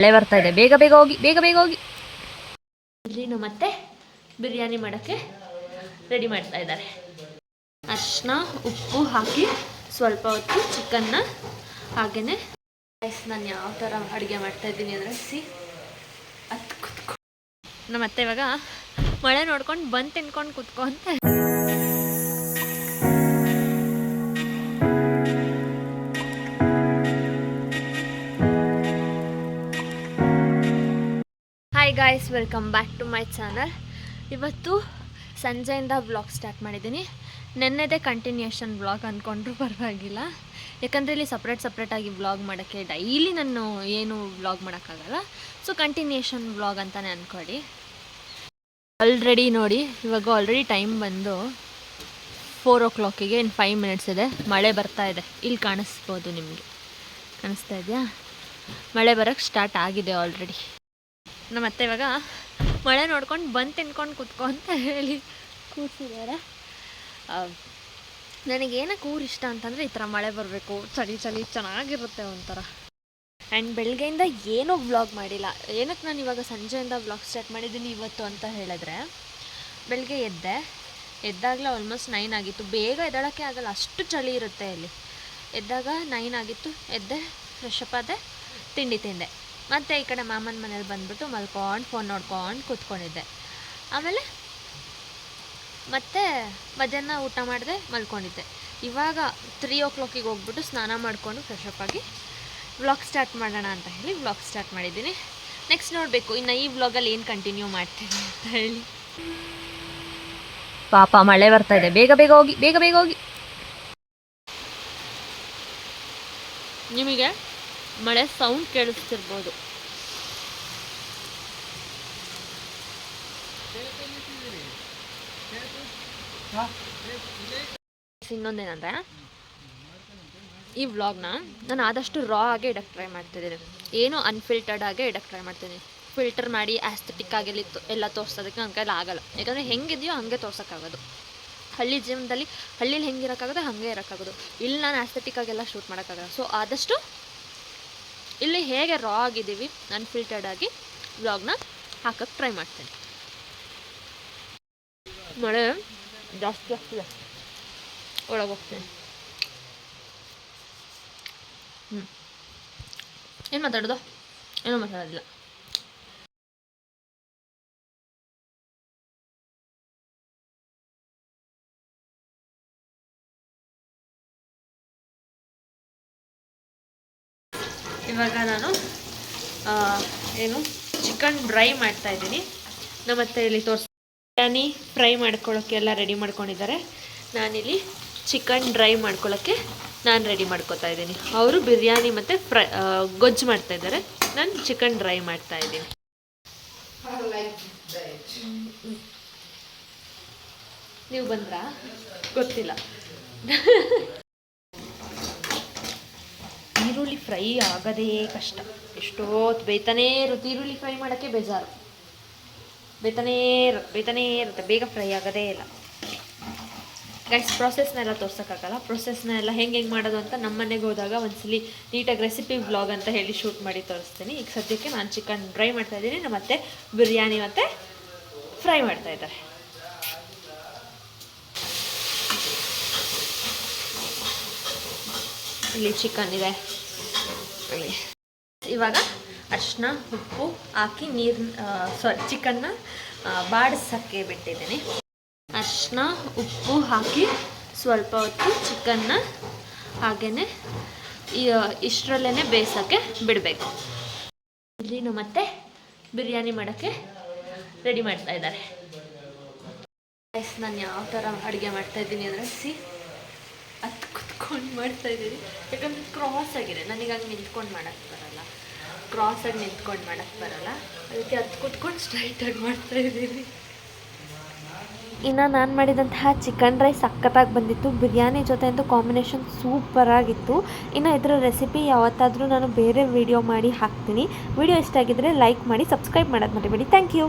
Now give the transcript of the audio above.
ಮಳೆ ಬರ್ತಾ ಇದೆ. ಬೇಗ ಬೇಗ ಹೋಗಿ, ಬೇಗ ಬೇಗ ಹೋಗಿ. ಇಲ್ಲಿ ನಮ್ಮ ಮತ್ತೆ ಬಿರಿಯಾನಿ ಮಾಡೋಕ್ಕೆ ರೆಡಿ ಮಾಡ್ತಾ ಇದ್ದಾರೆ. ಅರ್ಶಿನ, ಉಪ್ಪು ಹಾಕಿ ಸ್ವಲ್ಪ ಹೊತ್ತು ಚಿಕನ್ನ ಹಾಗೇನೆ ರೈಸ್ ನಾನು ಯಾವ ಥರ ಅಡುಗೆ ಮಾಡ್ತಾ ಇದ್ದೀನಿ ಅಂದರೆ ಸಿ. ಅದು ಕುತ್ಕೊ ನಮ್ಮ ಅತ್ತೆ ಇವಾಗ ಮಳೆ ನೋಡ್ಕೊಂಡು ಬಂದು ತಿನ್ಕೊಂಡು ಕುತ್ಕೊ guys welcome back to my channel ಇವತ್ತು ಸಂಜೆಯಿಂದ ಬ್ಲಾಗ್ ಸ್ಟಾರ್ಟ್ ಮಾಡಿದ್ದೀನಿ. ನೆನ್ನೆದೇ ಕಂಟಿನ್ಯೂಷನ್ ಬ್ಲಾಗ್ ಅಂದ್ಕೊಂಡ್ರೂ ಪರವಾಗಿಲ್ಲ. ಯಾಕಂದರೆ ಇಲ್ಲಿ ಸಪ್ರೇಟ್ ಸಪ್ರೇಟಾಗಿ ಬ್ಲಾಗ್ ಮಾಡೋಕ್ಕೆ ಡೈಲಿ ನಾನು ಏನು ಬ್ಲಾಗ್ ಮಾಡೋಕ್ಕಾಗಲ್ಲ. ಸೊ ಕಂಟಿನ್ಯೂಷನ್ ಬ್ಲಾಗ್ ಅಂತಲೇ ಅಂದ್ಕೊಳ್ಳಿ ಆಲ್ರೆಡಿ ನೋಡಿ, ಇವಾಗ ಆಲ್ರೆಡಿ ಟೈಮ್ ಬಂದು ಫೋರ್ ಓ ಕ್ಲಾಕಿಗೆ ಇನ್ನು ಫೈವ್ ಮಿನಿಟ್ಸ್ ಇದೆ. ಮಳೆ ಬರ್ತಾ ಇದೆ. ಇಲ್ಲಿ ಕಾಣಿಸ್ಬೋದು ನಿಮಗೆ. ಕಾಣಿಸ್ತಾ ಇದೆಯಾ? ಮಳೆ ಬರೋಕ್ಕೆ ಸ್ಟಾರ್ಟ್ ಆಗಿದೆ ಆಲ್ರೆಡಿ ನಮ್ಮ ಅತ್ತೆ ಇವಾಗ ಮಳೆ ನೋಡ್ಕೊಂಡು ಬಂದು ತಿನ್ಕೊಂಡು ಕುತ್ಕೊ ಅಂತ ಹೇಳಿ ಕೂತಿದ್ದಾರೆ. ನನಗೇನಕ್ಕೆ ಊರು ಇಷ್ಟ ಅಂತಂದರೆ ಈ ಥರ ಮಳೆ ಬರಬೇಕು, ಚಳಿ ಚಳಿ ಚೆನ್ನಾಗಿರುತ್ತೆ ಒಂಥರ. ಆ್ಯಂಡ್ ಬೆಳಗ್ಗೆಯಿಂದ ಏನೂ ವ್ಲಾಗ್ ಮಾಡಿಲ್ಲ. ಏನಕ್ಕೆ ನಾನು ಇವಾಗ ಸಂಜೆಯಿಂದ ವ್ಲಾಗ್ ಸ್ಟಾರ್ಟ್ ಮಾಡಿದ್ದೀನಿ ಇವತ್ತು ಅಂತ ಹೇಳಿದ್ರೆ, ಬೆಳಗ್ಗೆ ಎದ್ದೆ, ಎದ್ದಾಗಲೇ ಆಲ್ಮೋಸ್ಟ್ ನೈನ್ ಆಗಿತ್ತು. ಬೇಗ ಎದ್ದೇಳೋಕ್ಕೆ ಆಗಲ್ಲ, ಅಷ್ಟು ಚಳಿ ಇರುತ್ತೆ ಇಲ್ಲಿ. ಎದ್ದಾಗ ನೈನ್ ಆಗಿತ್ತು, ಎದ್ದೆ ಫ್ರೆಶ್ ಅಪ್ ಆದೆ, ತಿಂಡಿ ತಿಂದೆ. ಮತ್ತು ಈ ಕಡೆ ಮಾಮನ ಮನೇಲಿ ಬಂದ್ಬಿಟ್ಟು ಮಲ್ಕೊಂಡು ಫೋನ್ ನೋಡ್ಕೊಂಡು ಕೂತ್ಕೊಂಡಿದ್ದೆ. ಆಮೇಲೆ ಮತ್ತೆ ಮಧ್ಯಾಹ್ನ ಊಟ ಮಾಡಿದೆ ಮಲ್ಕೊಂಡಿದ್ದೆ. ಇವಾಗ ತ್ರೀ ಓ ಕ್ಲಾಕಿಗೆ ಹೋಗ್ಬಿಟ್ಟು ಸ್ನಾನ ಮಾಡಿಕೊಂಡು ಫ್ರೆಶ್ ಅಪ್ ಆಗಿ ವ್ಲಾಗ್ ಸ್ಟಾರ್ಟ್ ಮಾಡೋಣ ಅಂತ ಹೇಳಿ ವ್ಲಾಗ್ ಸ್ಟಾರ್ಟ್ ಮಾಡಿದ್ದೀನಿ. ನೆಕ್ಸ್ಟ್ ನೋಡಬೇಕು ಇನ್ನು ಈ ವ್ಲಾಗಲ್ಲಿ ಏನು ಕಂಟಿನ್ಯೂ ಮಾಡ್ತೀನಿ ಅಂತ ಹೇಳಿ. ಪಾಪ ಮಳೆ ಬರ್ತಾ ಇದೆ ಬೇಗ ಬೇಗ ಹೋಗಿ ಬೇಗ ಬೇಗ ಹೋಗಿ. ನಿಮಗೆ? ಮಳೆ ಸೌಂಡ್ ಕೇಳಿಸ್ತಿರ್ಬೋದು. ಇನ್ನೊಂದೇನಂದ್ರೆ, ಈ ವ್ಲಾಗ್ನ ನಾನು ಆದಷ್ಟು ರಾ ಆಗೇ ಇಡಕ್ಕೆ ಟ್ರೈ ಮಾಡ್ತಿದ್ದೀನಿ. ಏನು ಅನ್ಫಿಲ್ಟರ್ಡ್ ಆಗೇ ಇಡಕ್ಕೆ ಟ್ರೈ ಮಾಡ್ತೀನಿ ಫಿಲ್ಟರ್ ಮಾಡಿ ಆಸ್ಥೆಟಿಕ್ ಆಗಿ ಎಲ್ಲ ತೋರ್ಸೋದಕ್ಕೆ ನನ್ನ ಕೈಲಿ ಆಗಲ್ಲ. ಯಾಕಂದರೆ ಹೆಂಗಿದೆಯೋ ಹಂಗೆ ತೋರ್ಸೋಕ್ಕಾಗೋದು. ಹಳ್ಳಿ ಜೀವನದಲ್ಲಿ ಹಳ್ಳಿಲಿ ಹೆಂಗೆ ಇರೋಕ್ಕಾಗೋದು ಹಾಗೆ ಇರೋಕ್ಕಾಗೋದು. ಇಲ್ಲಿ ನಾನು ಆಸ್ಥೆಟಿಕ್ ಆಗೆಲ್ಲ ಶೂಟ್ ಮಾಡೋಕ್ಕಾಗಲ್ಲ. ಸೊ ಆದಷ್ಟು ಇಲ್ಲಿ ಹೇಗೆ ರಾ ಆಗಿದ್ದೀವಿ ಅನ್ಫಿಲ್ಟರ್ಡ್ ಆಗಿ ವ್ಲಾಗ್ನ ಹಾಕಕ್ಕೆ ಟ್ರೈ ಮಾಡ್ತೇನೆ. ಮಳೆ ಜಾಸ್ತಿ ಆಗ್ತಿದೆ. ಒಳಗೆ ಹೋಗ್ತೀನಿ. ಹ್ಞೂ ಏನು ಮಾತಾಡೋದು? ಏನೂ ಮಾತಾಡೋದಿಲ್ಲ. ಇವಾಗ ನಾನು ಏನು ಚಿಕನ್ ಡ್ರೈ ಮಾಡ್ತಾ ಇದ್ದೀನಿ. ನಮ್ಮತ್ತೆ ಇಲ್ಲಿ ತೋರಿಸ್ ಬಿರಿಯಾನಿ ಫ್ರೈ ಮಾಡ್ಕೊಳ್ಳೋಕ್ಕೆ ಎಲ್ಲ ರೆಡಿ ಮಾಡ್ಕೊಂಡಿದ್ದಾರೆ. ನಾನಿಲ್ಲಿ ಚಿಕನ್ ಡ್ರೈ ಮಾಡ್ಕೊಳ್ಳೋಕ್ಕೆ ನಾನು ರೆಡಿ ಮಾಡ್ಕೊತಾ ಇದ್ದೀನಿ. ಅವರು ಬಿರಿಯಾನಿ ಮತ್ತು ಫ್ರೈ ಗೊಜ್ಜು ಮಾಡ್ತಾ ಇದ್ದಾರೆ. ನಾನು ಚಿಕನ್ ಡ್ರೈ ಮಾಡ್ತಾ ಇದ್ದೀನಿ. ನೀವು ಬಂದ್ರಾ? ಗೊತ್ತಿಲ್ಲ. ಈರುಳ್ಳಿ ಫ್ರೈ ಆಗೋದೇ ಕಷ್ಟ. ಎಷ್ಟೊತ್ತು ಬೇಯ್ತಾನೇ ಇರುತ್ತೆ ಈರುಳ್ಳಿ ಫ್ರೈ ಮಾಡೋಕ್ಕೆ ಬೇಜಾರು. ಬೇತನೇ ಇರುತ್ತೆ ಬೇಯ್ತಾನೇ ಇರುತ್ತೆ, ಬೇಗ ಫ್ರೈ ಆಗೋದೇ ಇಲ್ಲ. ಗೈಸ್ ಪ್ರೊಸೆಸ್ನೆಲ್ಲ ತೋರ್ಸೋಕ್ಕಾಗಲ್ಲ. ಪ್ರೊಸೆಸ್ನೆಲ್ಲ ಹೆಂಗೆ ಹೆಂಗೆ ಮಾಡೋದು ಅಂತ ನಮ್ಮ ಮನೆಗೆ ಹೋದಾಗ ಒಂದ್ಸಲಿ ನೀಟಾಗಿ ರೆಸಿಪಿ ಬ್ಲಾಗ್ ಅಂತ ಹೇಳಿ ಶೂಟ್ ಮಾಡಿ ತೋರಿಸ್ತೀನಿ. ಈಗ ಸದ್ಯಕ್ಕೆ ನಾನು ಚಿಕನ್ ಡ್ರೈ ಮಾಡ್ತಾ ನಮ್ಮ ಮತ್ತೆ ಬಿರಿಯಾನಿ ಮತ್ತು ಫ್ರೈ ಮಾಡ್ತಾ ಇದ್ದಾರೆ. ಇಲ್ಲಿ ಚಿಕನ್ ಇದೆ. ಇವಾಗ ಅರ್ಶಿನ ಉಪ್ಪು ಹಾಕಿ ನೀರು ಸಾರಿ ಚಿಕನ್ನ ಬಾಡಿಸೋಕ್ಕೆ ಬಿಟ್ಟಿದ್ದೀನಿ. ಅರ್ಶಿನ ಉಪ್ಪು ಹಾಕಿ ಸ್ವಲ್ಪ ಹೊತ್ತು ಚಿಕನ್ನ ಹಾಗೆಯೇ ಇಷ್ಟರಲ್ಲೇ ಬೇಯಿಸೋಕ್ಕೆ ಬಿಡಬೇಕು. ಇಲ್ಲಿನೂ ಮತ್ತೆ ಬಿರಿಯಾನಿ ಮಾಡೋಕ್ಕೆ ರೆಡಿ ಮಾಡ್ತಾ ಇದ್ದಾರೆ. ನಾನು ಯಾವ ಥರ ಅಡುಗೆ ಮಾಡ್ತಾ ಇದ್ದೀನಿ ಅಂದರೆ ಸಿ ಅದು ಕುತ್ಕೊಂಡು ಮಾಡ್ತಾ ಇದ್ದೀನಿ ಯಾಕಂದರೆ ಕ್ರಾಸ್ ಆಗಿದೆ. ನನಗೆ ಹಂಗೆ ನಿಂತ್ಕೊಂಡು ಮಾಡೋಕ್ಕೆ ಬರಲ್ಲ. ಕ್ರಾಸಾಗಿ ನಿಂತ್ಕೊಂಡು ಮಾಡೋಕ್ಕೆ ಬರಲ್ಲ. ಅದಕ್ಕೆ ಅದು ಕುತ್ಕೊಂಡು ಸ್ಟ್ರೈಟಾಗಿ ಮಾಡ್ತಾ ಇದ್ದೀನಿ ಇನ್ನು ನಾನು ಮಾಡಿದಂತಹ ಚಿಕನ್ ರೈಸ್ ಸಖತ್ತಾಗಿ ಬಂದಿತ್ತು. ಬಿರಿಯಾನಿ ಜೊತೆ ಅಂತೂ ಕಾಂಬಿನೇಷನ್ ಸೂಪರಾಗಿತ್ತು ಇನ್ನು ಇದರ ರೆಸಿಪಿ ಯಾವತ್ತಾದರೂ ನಾನು ಬೇರೆ ವಿಡಿಯೋ ಮಾಡಿ ಹಾಕ್ತೀನಿ. ವಿಡಿಯೋ ಇಷ್ಟ ಆಗಿದ್ದರೆ ಲೈಕ್ ಮಾಡಿ ಸಬ್ಸ್ಕ್ರೈಬ್ ಮಾಡೋದು ಮರಿಬೇಡಿ. Thank you